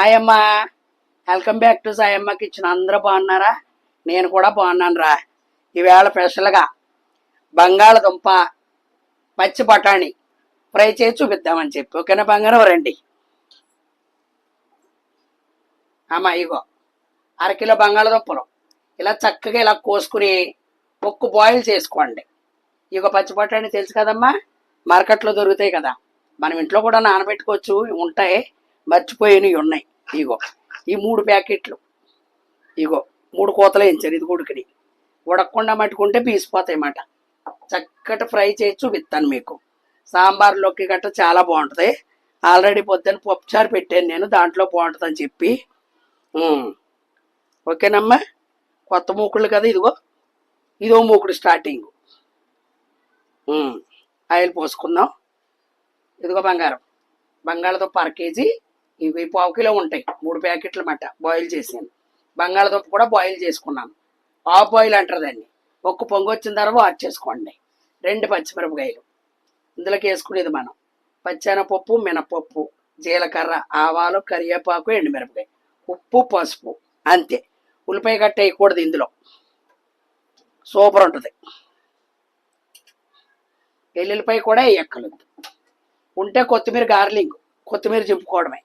Hi welcome back to Sayamma kitchen అందరూ బాగున్నారా? నేను కూడా బాగున్నాను రా ఈవేళ స్పెషల్గా బంగాళదుంప పచ్చి బఠాణి ఫ్రై చేసి చూపిద్దామని చెప్పి. ఓకేనా బంగారం? రండి. అమ్మా ఇగో అరకిలో బంగాళదుంపలు. ఇలా చక్కగా ఇలా కోసుకుని ఉక్కు బాయిల్ చేసుకోండి. ఇగో పచ్చి బఠాణి తెలుసు కదమ్మా? మార్కెట్లో దొరుకుతాయి కదా. మనం ఇంట్లో కూడా నానబెట్టుకోవచ్చు ఉంటాయి. మర్చిపోయినవి ఉన్నాయి. ఇగో ఈ మూడు ప్యాకెట్లు. ఇగో మూడు కోతలు వేయించారు ఇది ఉడికిని ఉడకకుండా మట్టుకుంటే పీసిపోతాయన్నమాట. చక్కటి ఫ్రై చేసి చూపిస్తాను మీకు. సాంబార్లోకి గట్ట చాలా బాగుంటుంది. ఆల్రెడీ పొద్దున్న పప్పుచారు పెట్టాను నేను దాంట్లో బాగుంటుంది అని చెప్పి ఓకేనమ్మా? కొత్త మూకుళ్ళు కదా ఇదిగో. ఇదో మూకుడు స్టార్టింగ్. ఆయిల్ పోసుకుందాం. ఇదిగో బంగారం. బంగాళదుంప అర కేజీ. ఇవి పావు కిలో ఉంటాయి. మూడు ప్యాకెట్లు మట బాయిల్ చేసాను బంగాళదుంప కూడా బాయిల్ చేసుకున్నాను. ఆఫ్ బాయిల్ అంటారు దాన్ని. ఒక్క పొంగు వచ్చిన తర్వాత వాచ్ చేసుకోండి. రెండు పచ్చిమిరపకాయలు. ఇందులోకి వేసుకునేది మనం. పచ్చెనపప్పు మినపప్పు జీలకర్ర ఆవాలు కరివేపాకు ఎండుమిరపకాయ. ఉప్పు పసుపు. అంతే. ఉల్లిపాయ కట్ట వేయకూడదు ఇందులో. సూపర్ ఉంటుంది. ఎల్లుల్లిపాయ కూడా వేయక్కర్లేదు. ఉంటే కొత్తిమీర గార్లింగ్. కొత్తిమీర చింపుకోవడమే.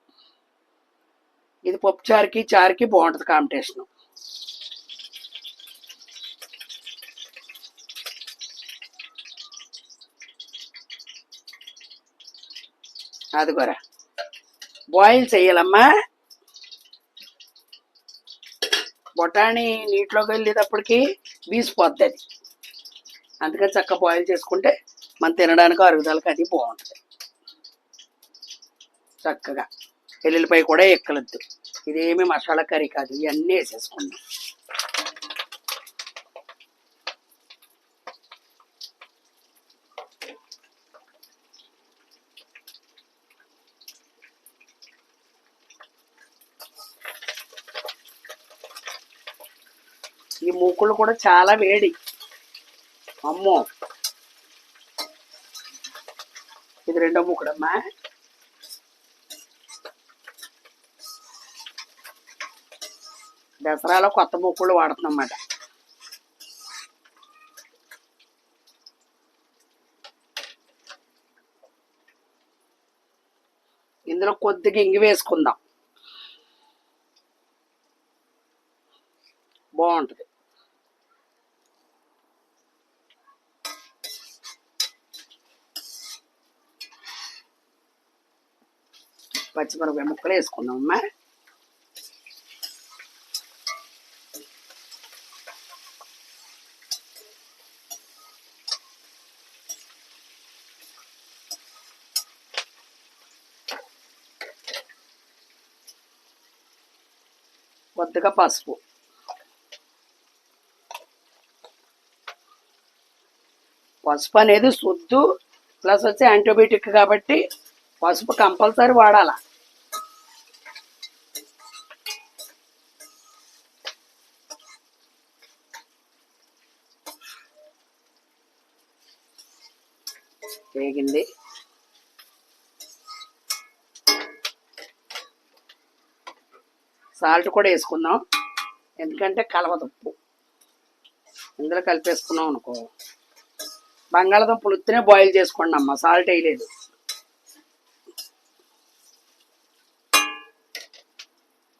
ఇది పప్పు చారుకి చారుకి బాగుంటుంది కాంపిటీషన్ కూడా బాయిల్ చేయాలమ్మా. బొటాని నీటిలోకి వెళ్ళేటప్పటికి వీసిపోద్ది అది. అందుకని చక్కగా బాయిల్ చేసుకుంటే మనం తినడానికి అరుగుదలకి అది బాగుంటుంది. చక్కగా. ఎల్లుల్లిపాయ కూడా ఎక్కలొద్దు. ఇదేమి మసాలా కర్రీ కాదు ఇవన్నీ వేసేసుకున్నాం ఈ మూకులు కూడా చాలా వేడి. అమ్మో! ఇది రెండో మూకుడమ్మా. దసరాలో కొత్త మూకుళ్ళు వాడుతున్నమాట ఇందులో కొద్దిగా ఇంగి వేసుకుందాం. బాగుంటుంది. పచ్చిమిరపకాయ ముక్కలు వేసుకుందాం అమ్మా కొద్దిగా పసుపు. పసుపు అనేది శుద్ధు ప్లస్ వచ్చి యాంటీబయాటిక్ కాబట్టి పసుపు కంపల్సరీ వాడాల. వేగింది. సాల్ట్ కూడా వేసుకుందాం. ఎందుకంటే కలవదుప్పు ఇందులో కలిపేసుకున్నాం అనుకో. బంగాళదుంపలు ఉత్తినే బాయిల్ చేసుకోండి అమ్మ సాల్ట్ వేయలేదు.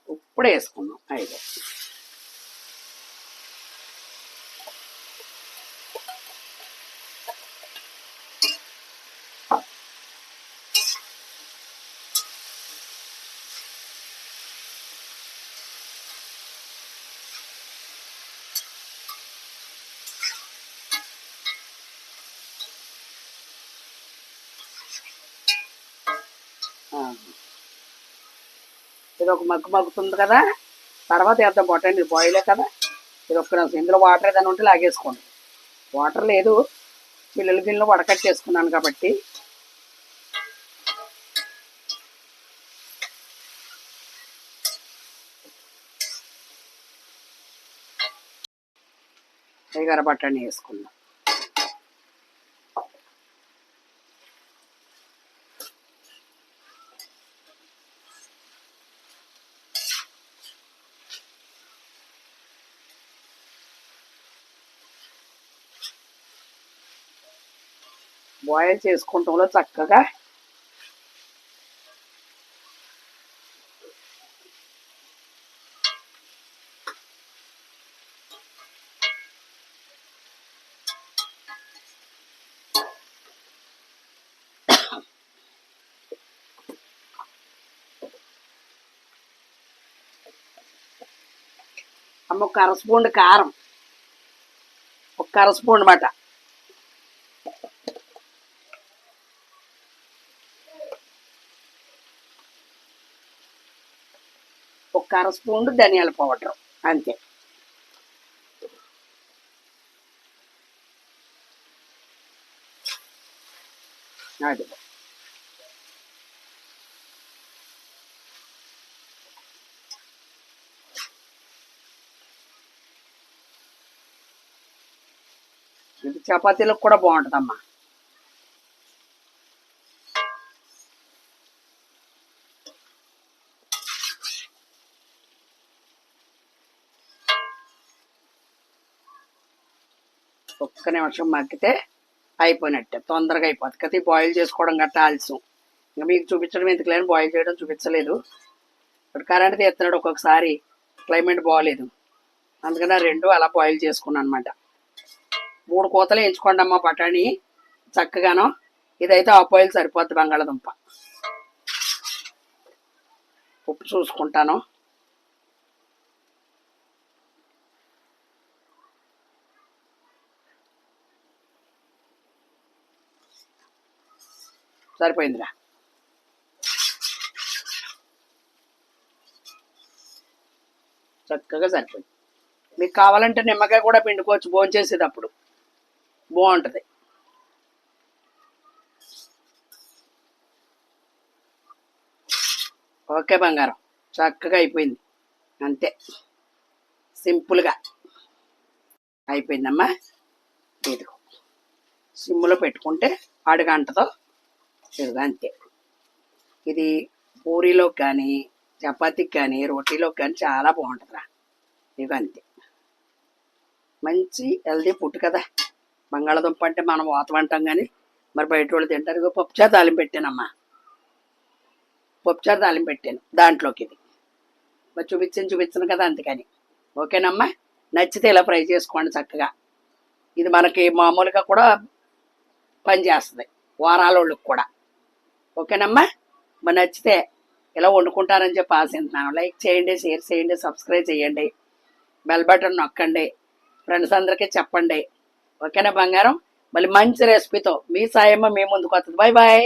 ఇప్పుడు వేసుకుందాం ఐదు. ఇది ఒక మగ్గు మగ్గుతుంది కదా తర్వాత వేద్దాం బొట్టండి ఇది బాయిలే కదా ఇది ఒక్క నిమిషం ఇందులో వాటర్ ఏదైనా ఉంటే లాగేసుకోండి. వాటర్ లేదు పిల్లల గిన్నెలు వడకట్టేసుకున్నాను కాబట్టి. ఎగర బట్టని వేసుకుందాం. బాయిల్ చేసుకుంటంలో చక్కగా. అమ్మ ఒక అర స్పూన్ కారం. ఒక అర స్పూన్ అనమాట ఒక అర స్పూన్ ధనియాల పౌడర్ అంతే. అది. ఇది చపాతీలకు కూడా బాగుంటుందమ్మా. ఒక్క నిమిషం మగ్గితే అయిపోయినట్టే తొందరగా అయిపోతుంది కదా బాయిల్ చేసుకోవడం గట్ట ఆలస్యం. ఇంకా మీకు చూపించడం ఎందుకు లేని బాయిల్ చేయడం చూపించలేదు. ఇప్పుడు కరెంట్ తీస్తున్నాడు ఒక్కొక్కసారి క్లైమేట్ బాగాలేదు అందుకని రెండు అలా బాయిల్ చేసుకున్నాను అనమాట మూడు కోతలు ఎంచుకోండి అమ్మ బఠానీ చక్కగాను. ఇదైతే ఆ బాయిల్ సరిపోద్ది బంగాళదుంప. ఉప్పు చూసుకుంటాను. సరిపోయిందిరా. చక్కగా సరిపోయింది. మీకు కావాలంటే నిమ్మకాయ కూడా పిండుకోవచ్చు భోంచేసేటప్పుడు బాగుంటుంది. ఓకే బంగారం చక్కగా అయిపోయింది. అంతే. సింపుల్గా అయిపోయిందమ్మా. ఇదిగో. సిమ్లో పెట్టుకుంటే అడుగంటతో ఇదిగో అంతే ఇది పూరీలోకి కానీ చపాతీకి కానీ రోటీలోకి కానీ చాలా బాగుంటుందిరా. ఇదిగో అంతే మంచి హెల్దీ ఫుడ్ కదా. బంగాళాదుంప అంటే మనం వాతం అంటాం కానీ మరి బయట వాళ్ళు తింటారు. పప్పుచారు తాలింపు పెట్టానమ్మా. పప్పుచారు తాలింపు పెట్టాను దాంట్లోకి ఇది మరి చూపించాను చూపించాను కదా అందుకని. ఓకేనమ్మా? నచ్చితే ఇలా ఫ్రై చేసుకోండి చక్కగా. ఇది మనకి మామూలుగా కూడా పనిచేస్తుంది వారాలోళ్ళకి కూడా. ఓకేనమ్మా? మరి నచ్చితే ఇలా వండుకుంటారని చెప్పి ఆశిస్తున్నాను లైక్ చేయండి షేర్ చేయండి సబ్స్క్రైబ్ చేయండి. బెల్ బటన్ నొక్కండి. ఫ్రెండ్స్ అందరికీ చెప్పండి. ఓకేనా బంగారం? మళ్ళీ మంచి రెసిపీతో మీ సాయమ్మ మీ ముందుకు వస్తుంది. Bye bye.